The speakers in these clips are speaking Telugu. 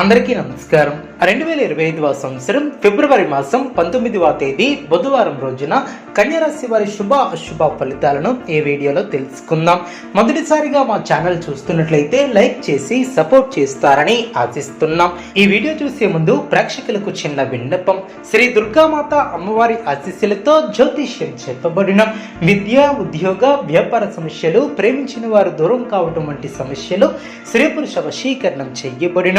అందరికీ నమస్కారం. రెండు వేల ఇరవై ఐదవ సంవత్సరం ఫిబ్రవరి మాసం పంతొమ్మిదవ తేదీ బుధవారం రోజున కన్యరాశి వారి శుభ అశుభ ఫలితాలను ఈ వీడియోలో తెలుసుకుందాం. మొదటిసారిగా మా ఛానల్ చూస్తున్నట్లయితే లైక్ చేసి సపోర్ట్ చేస్తారని ఆశిస్తున్నాం. ఈ వీడియో చూసే ముందు ప్రేక్షకులకు చిన్న విన్నపం. శ్రీ దుర్గామాత అమ్మవారి ఆశీస్సులతో జ్యోతిష్యం చెప్పబడిన విద్య ఉద్యోగ వ్యాపార సమస్యలు ప్రేమించిన వారు దూరం కావటం వంటి సమస్యలు స్త్రీ పురుష వశీకరణం చెయ్యబడిన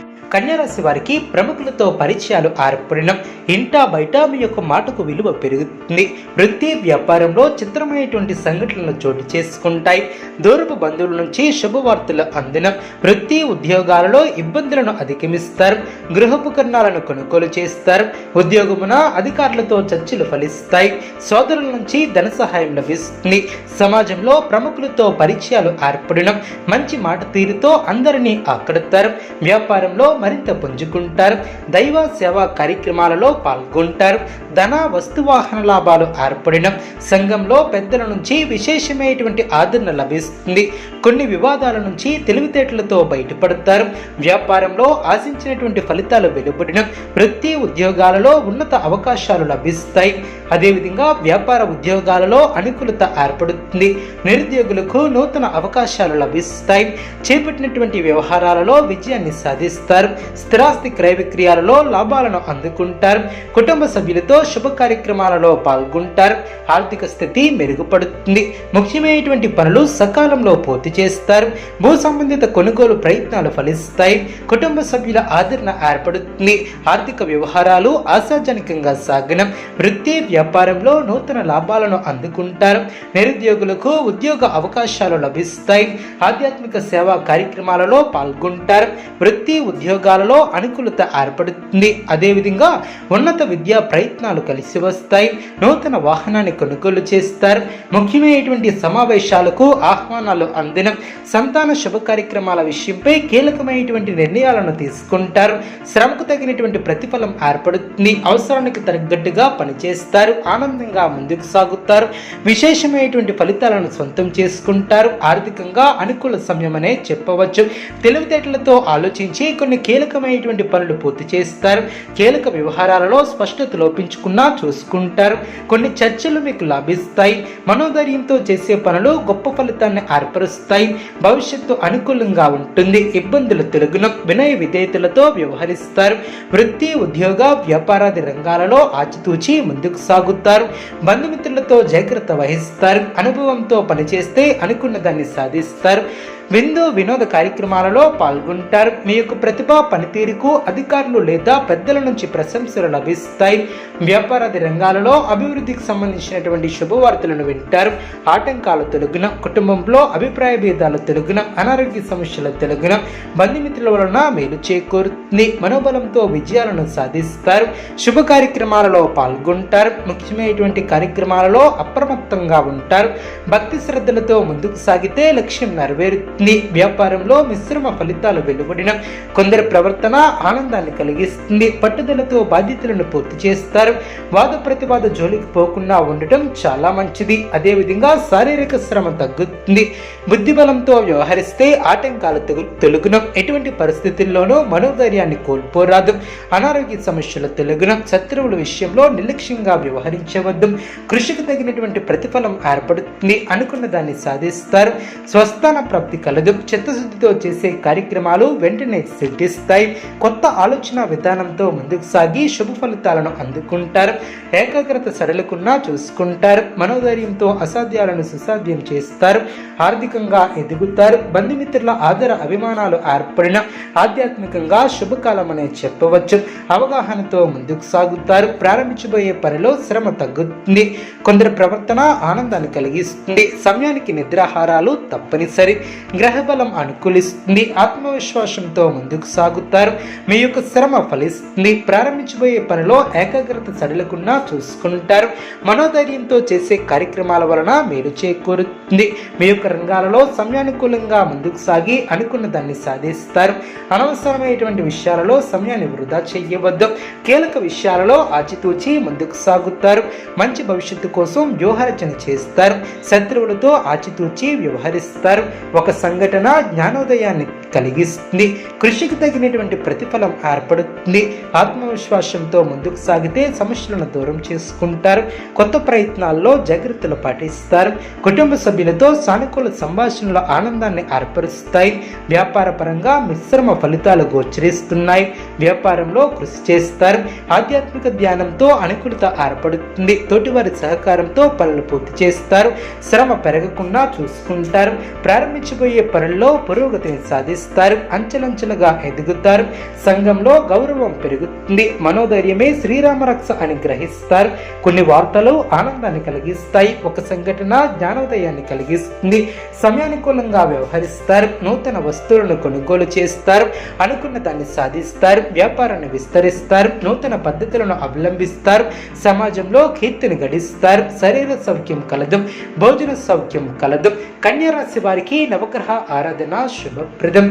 కన్యారాశి వారికి ప్రముఖులతో పరిచయాలు ఏర్పడిన ఇంటా బయట మీ యొక్క మాటకు విలువ పెరుగుతుంది. వృత్తి వ్యాపారంలో చిత్రమైనటువంటి సంఘటనలు చోటు చేసుకుంటాయి. దూరపు బంధువుల నుంచి శుభవార్తలు అందిన. వృత్తి ఉద్యోగాలలో ఇబ్బందులను అధిగమిస్తారు. గృహోపకరణాలను కొనుగోలు చేస్తారు. ఉద్యోగమున అధికారులతో చర్చలు ఫలిస్తాయి. సోదరుల నుంచి ధన సహాయం లభిస్తుంది. సమాజంలో ప్రముఖులతో పరిచయాలు ఏర్పడిన మంచి మాట తీరుతో అందరినీ ఆకడతారు. వ్యాపారంలో మరింత పుంజుకుంటారు. దైవ సేవా కార్యక్రమాలలో పాల్గొంటారు. ధన వస్తువాహన లాభాలు ఏర్పడిన సంఘంలో పెద్దల నుంచి విశేషమైనటువంటి ఆదరణ లభిస్తుంది. కొన్ని వివాదాల నుంచి తెలివితేటలతో బయటపడతారు. వ్యాపారంలో ఆశించినటువంటి ఫలితాలు వెలువడిన వృత్తి ఉద్యోగాలలో ఉన్నత అవకాశాలు లభిస్తాయి. అదేవిధంగా వ్యాపార ఉద్యోగాలలో అనుకూలత ఏర్పడుతుంది. నిరుద్యోగులకు నూతన అవకాశాలు లభిస్తాయి. చేపట్టినటువంటి వ్యవహారాలలో విజయాన్ని సాధిస్తారు. స్థిరాస్తి క్రయ విక్రయాలలో లాభాలను అందుకుంటారు. కుటుంబ సభ్యులతో శుభ కార్యక్రమాలలో పాల్గొంటారు. ఆర్థిక స్థితి మెరుగుపడుతుంది. ముఖ్యమైనటువంటి పనులు సకాలంలో పూర్తి చేస్తారు. భూ సంబంధిత కొనుగోలు ప్రయత్నాలు ఫలిస్తాయి. కుటుంబ సభ్యుల ఆదరణ ఏర్పడుతుంది. ఆర్థిక వ్యవహారాలు ఆశాజనకంగా సాగనం. వృత్తి వ్యాపారంలో నూతన లాభాలను అందుకుంటారు. నిరుద్యోగులకు ఉద్యోగ అవకాశాలు లభిస్తాయి. ఆధ్యాత్మిక సేవా కార్యక్రమాలలో పాల్గొంటారు. వృత్తి ఉద్యోగాలలో అనుకూలత ఏర్పడుతుంది. అదేవిధంగా ఉన్నత విద్యా ప్రయత్నాలు కలిసి వస్తాయి. నూతన వాహనాన్ని కొనుగోలు చేస్తారు. ముఖ్యమైనటువంటి సమావేశాలకు ఆహ్వానాలు అందిన. సంతాన శుభ కార్యక్రమాల విషయంపై కీలకమైనటువంటి నిర్ణయాలను తీసుకుంటారు. శ్రమకు తగినటువంటి ప్రతిఫలం ఏర్పడుతుంది. అవసరానికి తగ్గట్టుగా పనిచేస్తారు. ఆనందంగా ముందుకు సాగుతారు విశేషమైనటువంటి ఫలితాలను సొంతం చేసుకుంటారు ఆర్థికంగా అనుకూల సమయమనే చెప్పవచ్చు. తెలివితేటలతో ఆలోచించి కొన్ని కీలకమైనటువంటి పనులు పూర్తి చేస్తారు. కీలక వ్యవహారాలలో స్పష్టత లోపించుకున్నా చూసుకుంటారు. కొన్ని చర్చలు మీకు లాభిస్తాయి. మనోధైర్యంతో చేసే పనులు గొప్ప ఫలితాన్ని ఏర్పరుస్తాయి. భవిష్యత్తు అనుకూలంగా ఉంటుంది. ఇబ్బందులు తెలుగున. వినయ విధేయతలతో వ్యవహరిస్తారు. వృత్తి ఉద్యోగ వ్యాపారాది రంగాలలో ఆచితూచి ముందుకు సాగు సాగుతారు బంధుమిత్రులతో జాగ్రత్త వహిస్తారు అనుభవంతో పనిచేస్తే అనుకున్న దాన్ని సాధిస్తారు. విందు వినోద కార్యక్రమాలలో పాల్గొంటారు. మీ యొక్క ప్రతిభ పనితీరుకు అధికారులు లేదా పెద్దల నుంచి ప్రశంసలు లభిస్తాయి. వ్యాపారాది రంగాలలో అభివృద్ధికి సంబంధించినటువంటి శుభవార్తలను వింటారు. ఆటంకాలు తొలగిన కుటుంబంలో అభిప్రాయ భేదాలు తొలగిన అనారోగ్య సమస్యలు తొలగిన బంధుమిత్రుల వలన మేలు చేకూరుతుంది. మనోబలంతో విజయాలను సాధిస్తారు. శుభ కార్యక్రమాలలో పాల్గొంటారు. ముఖ్యమైనటువంటి కార్యక్రమాలలో అప్రమత్తంగా ఉంటారు. భక్తి శ్రద్ధలతో ముందుకు సాగితే లక్ష్యం నెరవేరుతుంది. వ్యాపారంలో మిశ్రమ ఫలితాలు వెలువడిన కొందరి ప్రవర్తన ఆనందాన్ని కలిగిస్తుంది. పట్టుదలతో బాధ్యతలను పూర్తి చేస్తారు. వాద ప్రతివాద జోలికి పోకుండా ఉండటం చాలా మంచిది. అదేవిధంగా శారీరక శ్రమ తగ్గుతుంది. బుద్ధిబలంతో వ్యవహరిస్తే ఆటంకాలు తెగు తొలగున. ఎటువంటి పరిస్థితుల్లోనూ మనోధైర్యాన్ని కోల్పోరాదు. అనారోగ్య సమస్యలు తొలగున. శత్రువుల విషయంలో నిర్లక్ష్యంగా వ్యవహరించవద్దు. కృషికి తగినటువంటి ప్రతిఫలం ఏర్పడుతుంది. అనుకున్న దాన్ని సాధిస్తారు. స్వస్థాన ప్రాప్తి కలదు చిత్తశుద్ధితో చేసే కార్యక్రమాలు వెంటనే సిద్ధిస్తాయి. కొత్త ఆలోచన విధానంతో ముందుకు సాగి శుభ ఫలితాలను అందుకుంటారు. ఏకాగ్రత సడలకున్నా చూసుకుంటారు. మనోధైర్యంతో అసాధ్యాలను సుసాధ్యం చేస్తారు. ఆర్థికంగా ఎదుగుతారు. బంధుమిత్రుల ఆదర అభిమానాలు ఏర్పడిన ఆధ్యాత్మికంగా శుభకాలం అనే చెప్పవచ్చు. అవగాహనతో ముందుకు సాగుతారు. ప్రారంభించబోయే పనిలో శ్రమ తగ్గుతుంది. కొందరి ప్రవర్తన ఆనందాన్ని కలిగిస్తుంది. సమయానికి నిద్రాహారాలు తప్పనిసరి. గ్రహబలం అనుకూలిస్తుంది ఆత్మవిశ్వాసంతో ముందుకు సాగుతారు. మీ యొక్క శ్రమ ఫలిస్తుంది. ప్రారంభించబోయే పనిలో ఏకాగ్రత సడలకుండా చూసుకుంటారు. మనోధైర్యంతో చేసే కార్యక్రమాల వలన మేలు చేకూరుతుంది. మీ యొక్క రంగాలలో సమయానుకూలంగా ముందుకు సాగి అనుకున్న దాన్ని సాధిస్తారు. అనవసరమైనటువంటి విషయాలలో సమయాన్ని వృధా చేయవద్దు. కీలక విషయాలలో ఆచితూచి ముందుకు సాగుతారు. మంచి భవిష్యత్తు కోసం వ్యూహరచన చేస్తారు. శత్రువులతో ఆచితూచి వ్యవహరిస్తారు. ఒక సంఘటన జ్ఞానోదయాన్ని కలిగిస్తుంది. కృషికి తగినటువంటి ప్రతిఫలం ఏర్పడుతుంది. ఆత్మవిశ్వాసంతో ముందుకు సాగితే సమస్యలను దూరం చేసుకుంటారు. కొత్త ప్రయత్నాల్లో జాగ్రత్తలు పాటిస్తారు. కుటుంబ సభ్యులతో సానుకూల సంభాషణల ఆనందాన్ని ఏర్పరుస్తాయి. వ్యాపార పరంగా మిశ్రమ ఫలితాలు గోచరిస్తున్నాయి. వ్యాపారంలో కృషి చేస్తారు. ఆధ్యాత్మిక ధ్యానంతో అనుకూలత ఏర్పడుతుంది. తోటివారి సహకారంతో పనులు పూర్తి చేస్తారు. శ్రమ పెరగకుండా చూసుకుంటారు. ప్రారంభించబోయే పనుల్లో పురోగతిని సాధిస్తారు. అంచెలంచెలుగా ఎదుగుతారు. సంఘంలో గౌరవం పెరుగుతుంది. మనోధైర్యమే శ్రీరామ రక్ష అని గ్రహిస్తారు. కొన్ని వార్తలు ఆనందాన్ని కలిగిస్తాయి. ఒక సంఘటన జ్ఞానోదయాన్ని కలిగిస్తుంది. సమయానుకూలంగా వ్యవహరిస్తారు. నూతన వస్తువులను కొనుగోలు చేస్తారు. అనుకున్న దాన్ని సాధిస్తారు. వ్యాపారాన్ని విస్తరిస్తారు. నూతన పద్ధతులను అవలంబిస్తారు. సమాజంలో కీర్తిని గడిస్తారు. శరీర సౌఖ్యం కలదు. భోజన సౌఖ్యం కలదు. కన్యారాశి వారికి నవగ్రహ ఆరాధన శుభప్రదం.